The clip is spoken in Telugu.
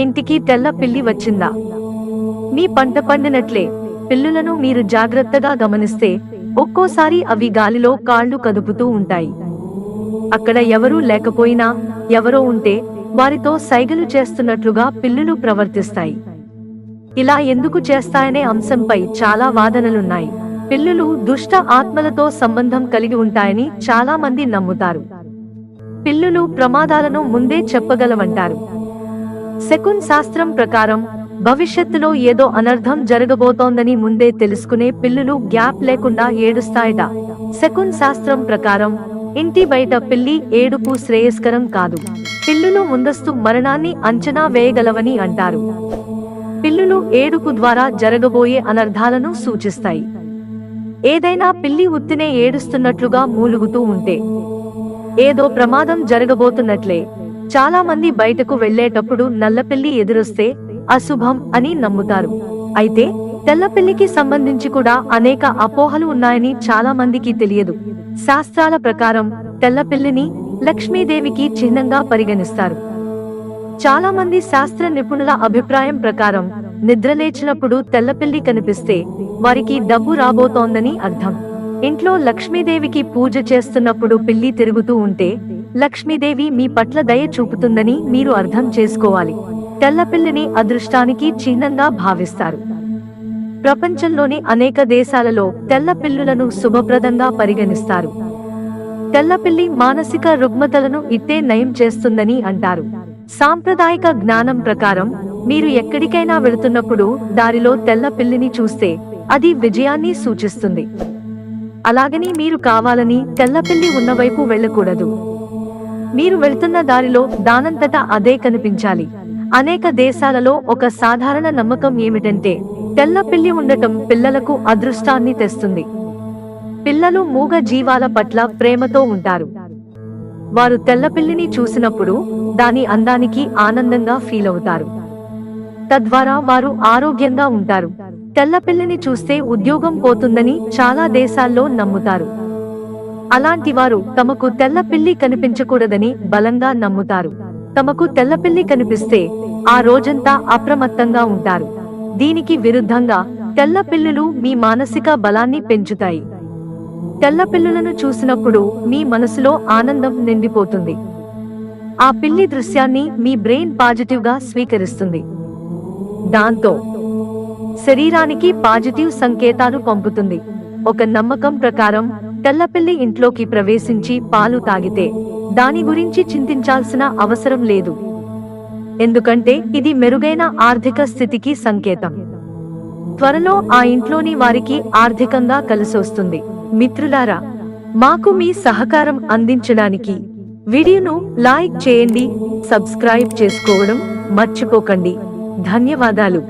ఇంటికి తెల్ల పిల్లి వచ్చిందా? మీ పంట పండినట్లే పిల్లులను మీరు జాగ్రత్తగా గమనిస్తే ఒక్కోసారి అవి గాలిలో కాళ్ళు కదుపుతూ ఉంటాయి. అక్కడ ఎవరూ లేకపోయినా ఎవరో ఉంటే వారితో సైగలు చేస్తున్నట్లుగా పిల్లులు ప్రవర్తిస్తాయి. ఇలా ఎందుకు చేస్తాయనే అంశంపై చాలా వాదనలున్నాయి. పిల్లులు దుష్ట ఆత్మలతో సంబంధం కలిగి ఉంటాయని చాలా మంది నమ్ముతారు. పిల్లులు ప్రమాదాలను ముందే చెప్పగలవంటారు. శకున్ శాస్త్రం ప్రకారం భవిష్యత్తులో ఏదో అనర్థం జరగబోతోందని ముందే తెలుసుకునే పిల్లులు గ్యాప్ లేకుండా ఏడుస్తాయట. శకున్ శాస్త్రం ప్రకారం ఇంటి బయట పిల్లి ఏడుపు శ్రేయస్కరం కాదు. పిల్లులు ముందస్తు మరణాన్ని అంచనా వేయగలవని అంటారు. పిల్లులు ఏడుపు ద్వారా జరగబోయే అనర్థాలను సూచిస్తాయి. ఏదైనా పిల్లి ఉత్తినే ఏడుస్తున్నట్లుగా మూలుగుతూ ఉంటే ఏదో ప్రమాదం జరగబోతున్నట్లే. చాలా మంది బయటకు వెళ్ళేటప్పుడు నల్లపిల్లి ఎదురొస్తే అశుభం అని నమ్ముతారు. అయితే తెల్లపిల్లికి సంబంధించి కూడా అనేక అపోహలు ఉన్నాయని చాలా మందికి తెలియదు. శాస్త్రాల ప్రకారం తెల్లపిల్లిని లక్ష్మీదేవికి చిహ్నంగా పరిగణిస్తారు. చాలా మంది శాస్త్ర నిపుణుల అభిప్రాయం ప్రకారం నిద్రలేచినప్పుడు తెల్లపిల్లి కనిపిస్తే వారికి డబ్బు రాబోతోందని అర్థం. ఇంట్లో లక్ష్మీదేవికి పూజ చేస్తున్నప్పుడు పిల్లి తిరుగుతూ ఉంటే లక్ష్మీదేవి మీ పట్ల దయ చూపుతుందని మీరు అర్థం చేసుకోవాలి. తెల్లపిల్లిని అదృష్టానికి చిహ్నంగా భావిస్తారు. ప్రపంచంలోని అనేక దేశాలలో తెల్లపిల్లులను శుభప్రదంగా పరిగణిస్తారు. తెల్లపిల్లి మానసిక రుగ్మతలను ఇట్టే నయం చేస్తుందని అంటారు. సాంప్రదాయక జ్ఞానం ప్రకారం మీరు ఎక్కడికైనా వెళుతున్నప్పుడు దారిలో తెల్ల పిల్లిని చూస్తే అది విజయాన్ని సూచిస్తుంది. అలాగని మీరు కావాలని తెల్లపిల్లి ఉన్నవైపు వెళ్ళకూడదు. మీరు వెళ్తున్న దారిలో దానంతటా అదే కనిపించాలి. అనేక దేశాలలో ఒక సాధారణ నమ్మకం ఏమిటంటే తెల్ల పిల్లి ఉండటం పిల్లలకు అదృష్టాన్ని తెస్తుంది. పిల్లలు మూగ జీవాల పట్ల ప్రేమతో ఉంటారు. వారు తెల్లపిల్లిని చూసినప్పుడు దాని అందానికి ఆనందంగా ఫీల్ అవుతారు. తద్వారా వారు ఆరోగ్యంగా ఉంటారు. తెల్లపిల్లిని చూస్తే ఉద్యోగం పోతుందని చాలా దేశాల్లో నమ్ముతారు. అలాంటి వారు తమకు తెల్ల పిల్లి కనిపించకూడదని బలంగా నమ్ముతారు. తమకు తెల్లపిల్లి కనిపిస్తే ఆ రోజంతా అప్రమత్తంగా ఉంటారు. దీనికి విరుద్ధంగా తెల్ల పిల్లులు మీ మానసిక బలాన్ని పెంచుతాయి. తెల్ల పిల్లులను చూసినప్పుడు మీ మనసులో ఆనందం నిండిపోతుంది. ఆ పిల్లి దృశ్యాన్ని మీ బ్రెయిన్ పాజిటివ్గా స్వీకరిస్తుంది. దాంతో శరీరానికి పాజిటివ్ సంకేతాలు పంపుతుంది. ఒక నమ్మకం ప్రకారం తెల్లపిల్లి ఇంట్లోకి ప్రవేశించి పాలు తాగితే దాని గురించి చింతించాల్సిన అవసరం లేదు. ఎందుకంటే ఇది మెరుగైన ఆర్థిక స్థితికి సంకేతం. త్వరలో ఆ ఇంట్లోని వారికి ఆర్థికంగా కలిసొస్తుంది. మిత్రులారా మాకు మీ సహకారం అందించడానికి వీడియోను లైక్ చేయండి సబ్స్క్రైబ్ చేసుకోవడం మర్చిపోకండి. ధన్యవాదాలు.